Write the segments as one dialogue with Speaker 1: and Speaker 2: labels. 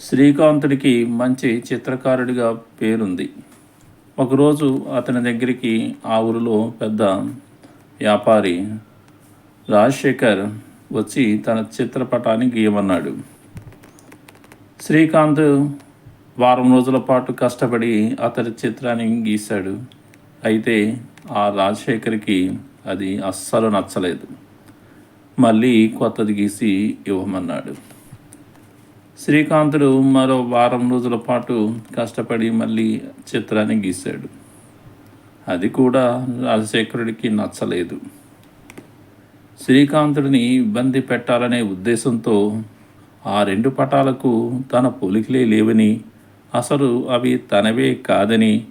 Speaker 1: శ్రీకాంతుడికి మంచి చిత్రకారుడిగా పేరుంది. ఒకరోజు అతని దగ్గరికి ఆ ఊరిలో పెద్ద వ్యాపారి రాజశేఖర్ వచ్చి తన చిత్రపటాన్ని గీయమన్నాడు. శ్రీకాంత్ వారం రోజుల పాటు కష్టపడి అతడి చిత్రాన్ని గీశాడు. అయితే ఆ రాజశేఖర్కి అది అస్సలు నచ్చలేదు. మళ్ళీ కొత్తది గీసి ఇవ్వమన్నాడు. శ్రీకాంతుడు మరో వారం రోజుల పాటు కష్టపడి మళ్ళీ చిత్రాన్ని గీశాడు. అది కూడా రాజశేఖరుడికి నచ్చలేదు. శ్రీకాంతుడిని ఇబ్బంది పెట్టాలనే ఉద్దేశంతో ఆ రెండు పటాలకు తన పోలికలే లేవని అసలు అవి తనవే కాదని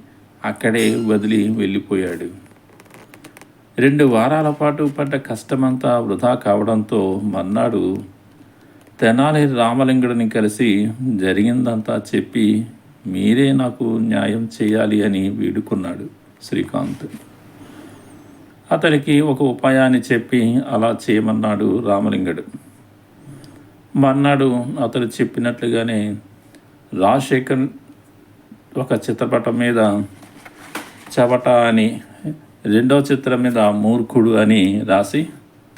Speaker 1: అక్కడే వదిలి వెళ్ళిపోయాడు. రెండు వారాల పాటు పడ్డ కష్టమంతా వృధా కావడంతో మన్నాడు తెనాలి రామలింగుడిని కలిసి జరిగిందంతా చెప్పి మీరే నాకు న్యాయం చేయాలి అని వేడుకున్నాడు శ్రీకాంత్. అతనికి ఒక ఉపాయాన్ని చెప్పి అలా చేయమన్నాడు రామలింగుడు. మన్నాడు అతడు చెప్పినట్లుగానే రాజశేఖర్ ఒక చిత్రపటం మీద చవట అని రెండో చిత్రం మీద మూర్ఖుడు అని రాసి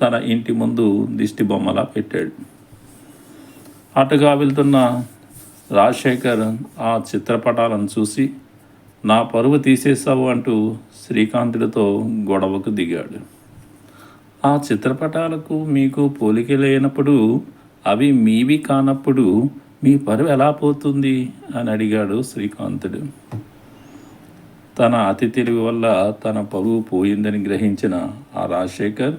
Speaker 1: తన ఇంటి ముందు దిష్టి బొమ్మలా పెట్టాడు. అటుగా వెళ్తున్న రాజశేఖర్ ఆ చిత్రపటాలను చూసి నా పరువు తీసేసావు అంటూ శ్రీకాంతుడితో గొడవకు దిగాడు. ఆ చిత్రపటాలకు మీకు పోలిక లేనప్పుడు అవి మీవి కానప్పుడు మీ పరువు ఎలా పోతుంది? అని అడిగాడు శ్రీకాంతుడు. తన అతి తెలివి వల్ల తన పరువు పోయిందని గ్రహించిన ఆ రాజశేఖర్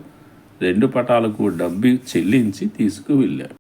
Speaker 1: రెండు పటాలకు డబ్బు చెల్లించి తీసుకువెళ్ళాడు.